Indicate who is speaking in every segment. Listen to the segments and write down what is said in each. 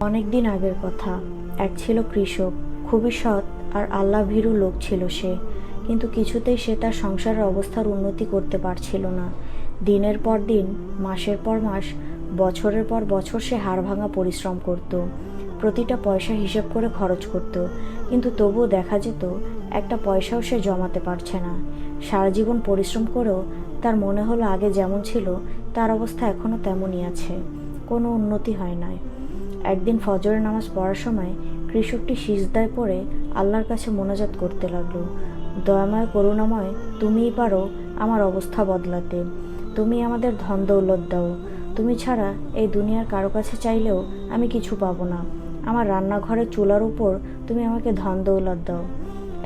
Speaker 1: অনেক দিন আগের কথা। এক ছিল কৃষক, খুবই সৎ আর আল্লাহ ভীরু লোক ছিল সে। কিন্তু কিছুতেই সে তার সংসারের অবস্থার উন্নতি করতে পারছিল না। দিনের পর দিন, মাসের পর মাস, বছরের পর বছর সে হাড় ভাঙা পরিশ্রম করত। প্রতিটা পয়সা হিসেব করে খরচ করত। কিন্তু তবুও দেখা যেত, একটা পয়সাও সে জমাতে পারছে না। সারা জীবন পরিশ্রম করেও তার মনে হলো আগে যেমন ছিল, তার অবস্থা এখনও তেমনই আছে। কোনো উন্নতি হয় নাই। একদিন ফজরের নামাজ পড়ার সময় কৃষকটি সিজদায় পড়ে আল্লাহর কাছে মোনাজাত করতে লাগল। দয়াময়, করুণাময়, তুমিই পারো আমার অবস্থা বদলাতে। তুমি আমাদের ধন দৌলত দাও। তুমি ছাড়া এই দুনিয়ার কারও কাছে চাইলেও আমি কিছু পাবো না। আমার রান্নাঘরের চুলার উপর তুমি আমাকে ধন দৌলত দাও।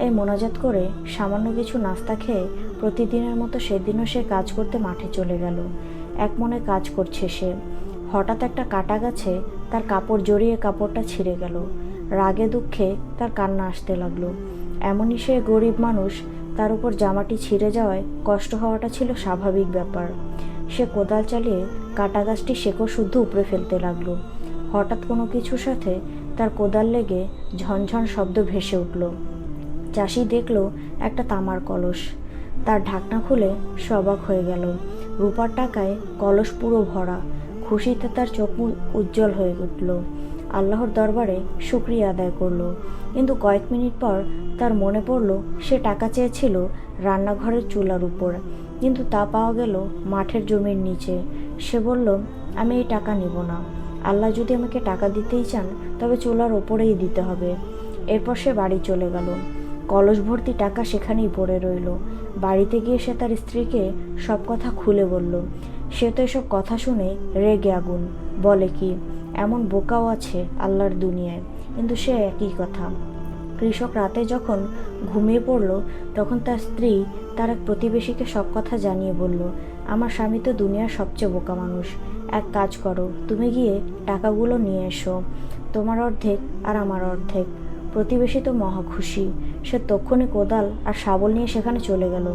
Speaker 1: এই মোনাজাত করে সামান্য কিছু নাস্তা খেয়ে প্রতিদিনের মতো সেদিনও সে কাজ করতে মাঠে চলে গেল। এক মনে কাজ করছে সে। হঠাৎ একটা কাটা গাছে তার কাপড় জড়িয়ে কাপড়টা ছিঁড়ে গেল। রাগে দুঃখে তার কান্না আসতে লাগল। এমনই সে গরিব মানুষ, তার উপর জামাটি ছিঁড়ে যাওয়ায় কষ্ট হওয়াটা ছিল স্বাভাবিক ব্যাপার। সে কোদাল চালিয়ে কাটা গাছটি শেকড় শুদ্ধ উপড়ে ফেলতে লাগল। হঠাৎ কোনো কিছুর সাথে তার কোদাল লেগে ঝনঝন শব্দ ভেসে উঠল। চাষি দেখল একটা তামার কলস। তার ঢাকনা খুলে সবাক হয়ে গেল। রূপার টাকায় কলস পুরো ভরা। খুশিতে তার চোখ মুখ উজ্জ্বল হয়ে উঠল। আল্লাহর দরবারে শুক্রিয়া আদায় করল। কিন্তু কয়েক মিনিট পর তার মনে পড়ল, সে টাকা চেয়েছিল রান্নাঘরের চুলার উপর। কিন্তু তা পাওয়া গেল মাঠের জমির নিচে। সে বলল, আমি এই টাকা নিব না। আল্লাহ যদি আমাকে টাকা দিতেই চান, তবে চুলার ওপরেই দিতে হবে। এরপর সে বাড়ি চলে গেল। কলস ভর্তি টাকা সেখানেই পড়ে রইল। বাড়িতে গিয়ে সে তার স্ত্রীকে সব কথা খুলে বলল। সে তো এসব কথা শুনে রেগে আগুন। বলে কি, এমন বোকাও আছে আল্লাহর দুনিয়ায়। কিন্তু সে একই কথা। কৃষক রাতে যখন ঘুমিয়ে পড়ল, তখন তার স্ত্রী তার এক প্রতিবেশীকে সব কথা জানিয়ে বলল, আমার স্বামী তো দুনিয়ার সবচেয়ে বোকা মানুষ। এক কাজ করো, তুমি গিয়ে টাকাগুলো নিয়ে এসো। তোমার অর্ধেক আর আমার অর্ধেক। প্রতিবেশী তো মহা খুশি সে তক্ষণি কোদাল আর শাবল নিয়ে সেখানে চলে গেল।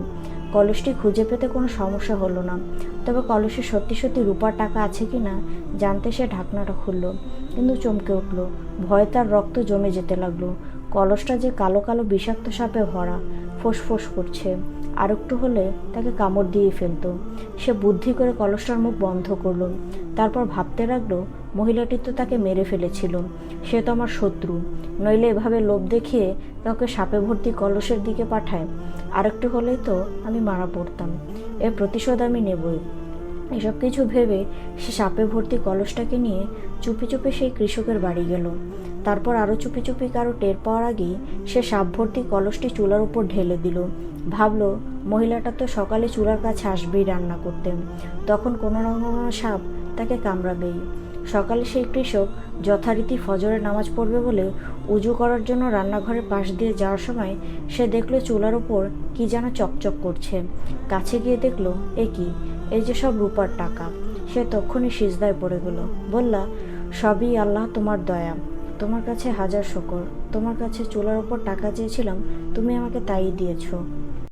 Speaker 1: কলসটি খুঁজে পেতে কোনো সমস্যা হলো না। তবে কলসে সত্যি সত্যি রূপার টাকা আছে কি না, জানতে সে ঢাকনাটা খুলল, কিন্তু চমকে উঠল। ভয়ে তার রক্ত জমে যেতে লাগল। কলসটা যে কালো কালো বিষাক্ত সাপে ভরা ফোঁস করছে। আর একটু হলে তাকে কামড় দিয়ে ফেলতো। সে বুদ্ধি করে কলসটার মুখ বন্ধ করল। তারপর ভাবতে লাগল মহিলাটি তো তাকে মেরে ফেলেছিল। সে তো আমার শত্রু। নইলে এভাবে লোভ দেখিয়ে কাউকে সাপে ভর্তি কলসের দিকে পাঠায়। আরেকটু হলেই তো আমি মারা পড়তাম। এর প্রতিশোধ আমি নেবই। এসব কিছু ভেবে সে সাপে ভর্তি কলসটাকে নিয়ে চুপি চুপি সেই কৃষকের বাড়ি গেল। তারপর আরও চুপি চুপি কারও টের পাওয়ার আগেই সে সাপ ভর্তি কলসটি চুলার উপর ঢেলে দিল। ভাবলো, মহিলাটা তো সকালে চুলার কাছে আসবেই রান্না করতেন তখন কোনো না কোনো সাপ তাকে কামড়াবেই। সকালে সেই কৃষক যথারীতি ফজরের নামাজ পড়বে বলে উজু করার জন্য রান্নাঘরের পাশ দিয়ে যাওয়ার সময় সে দেখল চুলার ওপর কি যেন চকচক করছে। কাছে গিয়ে দেখল, এ কি? এই যে সব রূপার টাকা। সে তখনই সিজদায় পড়ে গেল। বললা, সবই আল্লাহ তোমার দয়া। তোমার কাছে হাজার শকর। তোমার কাছে চুলার ওপর টাকা চেয়েছিলাম, তুমি আমাকে তাই দিয়েছ।